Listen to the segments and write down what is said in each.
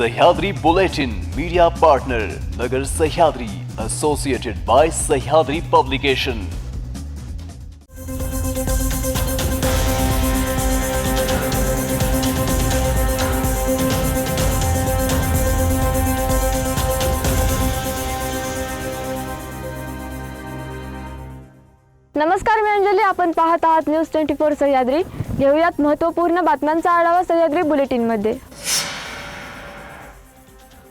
Sahyadri Bulletin media partner Nagar Sahyadri associated by Sahyadri publication नमस्कार मी अंजली. आपण पाहत आहात न्यूज ट्वेंटी फोर सह्याद्री. घेऊयात महत्त्वपूर्ण बातम्यांचा आढावा सह्याद्री बुलेटिनमध्ये.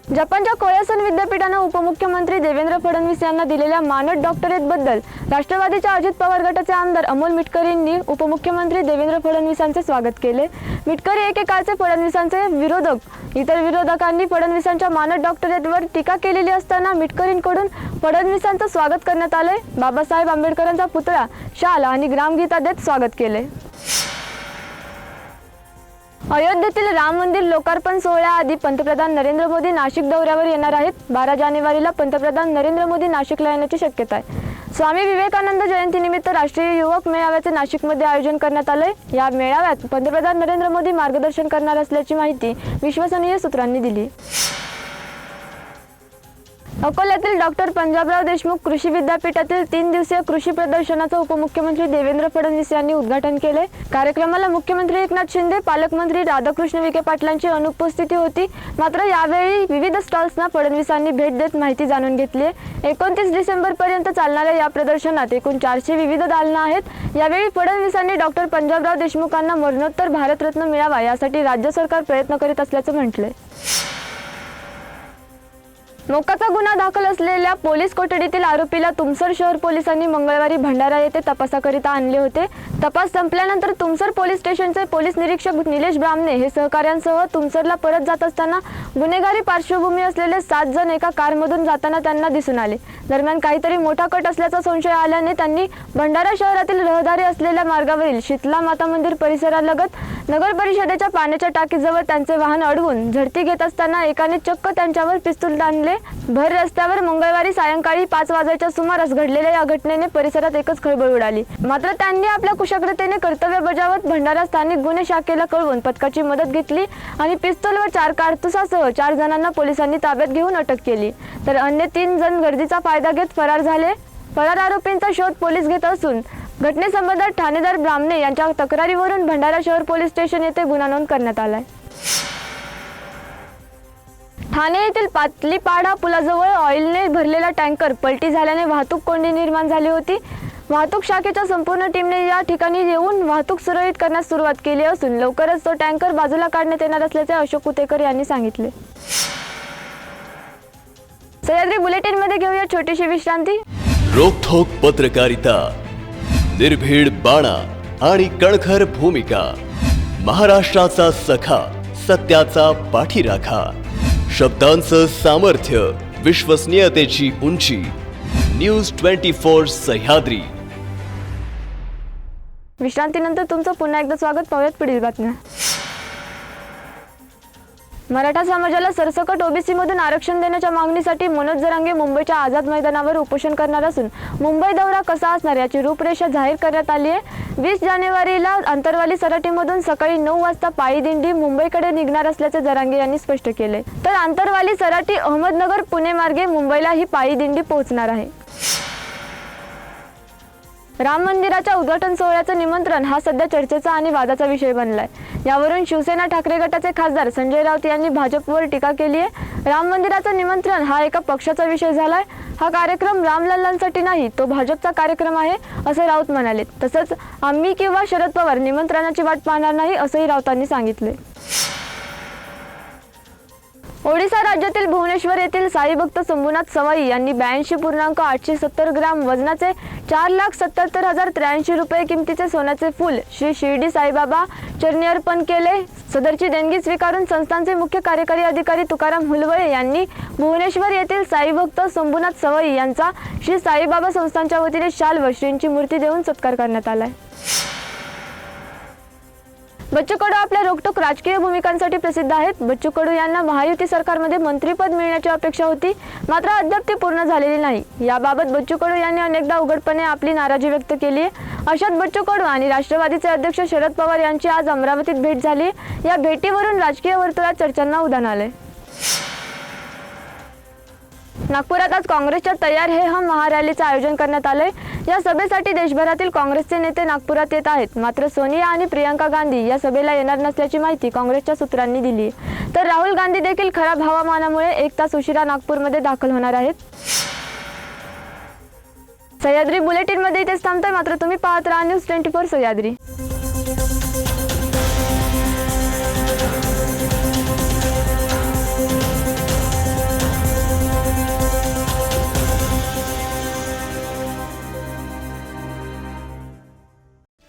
जपानच्या कोयासन विद्यापीठानं उपमुख्यमंत्री देवेंद्र फडणवीस यांना दिलेल्या मानद डॉक्टरेटबद्दल राष्ट्रवादीच्या अजित पवार गटाचे आमदार अमोल मिटकरींनी उपमुख्यमंत्री देवेंद्र फडणवीसांचे स्वागत केले. मिटकरी एकेकाळचे फडणवीसांचे विरोधक. इतर विरोधकांनी फडणवीसांच्या मानद डॉक्टरेटवर टीका केलेली असताना मिटकरींकडून फडणवीसांचं स्वागत करण्यात आले बाबासाहेब आंबेडकरांचा पुतळा शाल आणि ग्रामगीता देत स्वागत केले अयोध्येतील राम मंदिर लोकार्पण सोहळ्याआधी पंतप्रधान नरेंद्र मोदी नाशिक दौऱ्यावर येणार आहेत. बारा जानेवारीला पंतप्रधान नरेंद्र मोदी नाशिकला येण्याची शक्यता आहे. स्वामी विवेकानंद जयंतीनिमित्त राष्ट्रीय युवक मेळाव्याचे नाशिकमध्ये आयोजन करण्यात आलंय. या मेळाव्यात पंतप्रधान नरेंद्र मोदी मार्गदर्शन करणार असल्याची माहिती विश्वसनीय सूत्रांनी दिली. अकोल्यातील डॉक्टर पंजाबराव देशमुख कृषी विद्यापीठातील तीन दिवसीय कृषी प्रदर्शनाचं उपमुख्यमंत्री देवेंद्र फडणवीस यांनी उद्घाटन केले. कार्यक्रमाला मुख्यमंत्री एकनाथ शिंदे पालकमंत्री राधाकृष्ण विखे पाटलांची अनुपस्थिती होती. मात्र यावेळी विविध स्टॉल्सना फडणवीसांनी भेट देत माहिती जाणून घेतली आहे. एकोणतीस डिसेंबर पर्यंत चालणाऱ्या या प्रदर्शनात एकूण चारशे विविध दालनं आहेत. यावेळी फडणवीसांनी डॉक्टर पंजाबराव देशमुखांना मरणोत्तर भारतरत्न मिळावा यासाठी राज्य सरकार प्रयत्न करीत असल्याचं म्हटलंय. मोकाचा गुन्हा दाखल असलेल्या पोलीस कोठडीतील आरोपीला तुमसर शहर पोलिसांनी मंगळवारी भंडारा येथे तपासाकरिता आणले होते. तपास संपल्यानंतर तुमसर पोलीस स्टेशनचे पोलीस निरीक्षक निलेश ब्राह्मणे हे सहकाऱ्यांसह तुमसरला परत जात असताना गुन्हेगारी पार्श्वभूमी असलेले सात जण एका कारमधून जाताना त्यांना दिसून आले. दरम्यान काहीतरी मोठा कट असल्याचा संशय आल्याने त्यांनी भंडारा शहरातील रहदारी असलेल्या मार्गावरील शीतला माता मंदिर परिसरालगत नगर परिषदेच्या पाण्याच्या टाकीजवळ त्यांचे वाहन अडवून झडती घेत असताना एकाने चक्क त्यांच्यावर पिस्तूल ताणले भर रस्त्यावर मंगळवारी सायंकाळी पाच वाजायच्या सुमारास घडलेल्या या घटनेने परिसरात एकच खळबळ उडाली. मात्र त्यांनी आपल्या कुशग्रतेने कर्तव्य बजावत भंडारा स्थानिक गुन्हे शाखेला कळवून पथकाची मदत घेतली आणि पिस्तूलवर चार कारतुसासह चार जणांना पोलिसांनी ताब्यात घेऊन अटक केली. तर अन्य तीन जण गर्दीचा फायदा घेत फरार झाले. फरार आरोपींचा शोध पोलीस घेत असून घटनेसंबंधात ठाणेदार ब्राह्मणे यांच्या तक्रारीवरून भंडारा शहर पोलीस स्टेशन येथे गुन्हा नोंद करण्यात आलाय. ठाणे येथील पातलीपाडा पुलाजवळ ऑइलने भरलेला टँकर पलटी झाल्याने वाहतूक कोंडी निर्माण झाली होती. वाहतूक शाखेच्या संपूर्ण टीमने या ठिकाणी येऊन वाहतूक सुरळीत करण्यास सुरुवात केली असून लवकरच तो टँकर बाजूला काढण्यात येणार असल्याचे अशोक कुतेकर यांनी सांगितले. सह्याद्री बुलेटिनमध्ये घेऊया छोटीशी विश्रांती. रोखोक पत्रकारिता निर्भीड बाणा आणि कणखर भूमिका महाराष्ट्राचा सखा सत्याचा पाठीराखा शब्दांचं सामर्थ्य विश्वसनीयतेची उंची न्यूज ट्वेंटी फोर सह्याद्री. विश्रांतीनंतर तुमचं पुन्हा एकदा स्वागत पाहूयात पुढील बातम्या. मराठा समाजाला सरसकट ओबीसीमधून आरक्षण देण्याच्या मागणीसाठी मनोज जरांगे मुंबईच्या आझाद मैदानावर उपोषण करणार असून मुंबई दौरा कसा असणार याची रूपरेषा जाहीर करण्यात आली आहे. वीस जानेवारीला आंतरवाली सराटीमधून सकाळी नऊ वाजता पायी दिंडी मुंबईकडे निघणार असल्याचे जरांगे यांनी स्पष्ट केले तर आंतरवाली सराटी अहमदनगर पुणे मार्गे मुंबईला ही पायी दिंडी पोहोचणार आहे. राम मंदिराच्या उद्घाटन सोहळ्याचं निमंत्रण हा सध्या चर्चेचा आणि वादाचा विषय बनलाय. यावरून शिवसेना ठाकरे गटाचे खासदार संजय राऊत यांनी भाजपवर टीका केली आहे राम मंदिराचं निमंत्रण हा एका पक्षाचा विषय झालाय. हा कार्यक्रम रामलल्लांसाठी नाही तो भाजपचा कार्यक्रम आहे असं राऊत म्हणाले. तसंच आम्ही किंवा शरद पवार निमंत्रणाची वाट पाहणार नाही असंही राऊतांनी सांगितले ओडिशा राज्यातील भुवनेश्वर येथील साईभक्त शंभूनाथ सवाई यांनी ब्याऐंशी पूर्णांक आठशे सत्तर ग्राम वजनाचे चार लाख सत्याहत्तर हजार त्र्याऐंशी रुपये किमतीचे सोन्याचे फूल श्री शिर्डी साईबाबा चरणी अर्पण केले. सदरची देणगी स्वीकारून संस्थांचे मुख्य कार्यकारी अधिकारी तुकाराम हुलवळे यांनी भुवनेश्वर येथील साईभक्त शंभूनाथ सवाई यांचा श्री साईबाबा संस्थांच्या वतीने शाल व श्रींची मूर्ती देऊन सत्कार करण्यात आलाय. बच्चू कडू आपल्या रोखटोक राजकीय भूमिकांसाठी प्रसिद्ध आहेत. बच्चू कडू यांना महायुती सरकारमध्ये मंत्रीपद मिळण्याची अपेक्षा होती मात्र अद्याप ती पूर्ण झालेली नाही. याबाबत बच्चू कडू यांनी अनेकदा उघडपणे आपली नाराजी व्यक्त केली आहे. अशात बच्चू कडू आणि राष्ट्रवादीचे अध्यक्ष शरद पवार यांची आज अमरावतीत भेट झाली या भेटीवरून राजकीय वर्तुळात चर्चांना उधाण आले नागपुरात आज काँग्रेसच्या तयार हे हम महारॅलीचं आयोजन करण्यात आलंय. या सभेसाठी देशभरातील काँग्रेसचे नेते नागपुरात येत आहेत. मात्र सोनिया आणि प्रियंका गांधी या सभेला येणार नसल्याची माहिती काँग्रेसच्या सूत्रांनी दिली. तर राहुल गांधी देखील खराब हवामानामुळे एक तास उशिरा नागपूरमध्ये दाखल होणार आहेत. सह्याद्री बुलेटिनमध्ये इथेच थांबतोय. मात्र तुम्ही पाहत राहा न्यूज ट्वेंटी फोर सह्याद्री.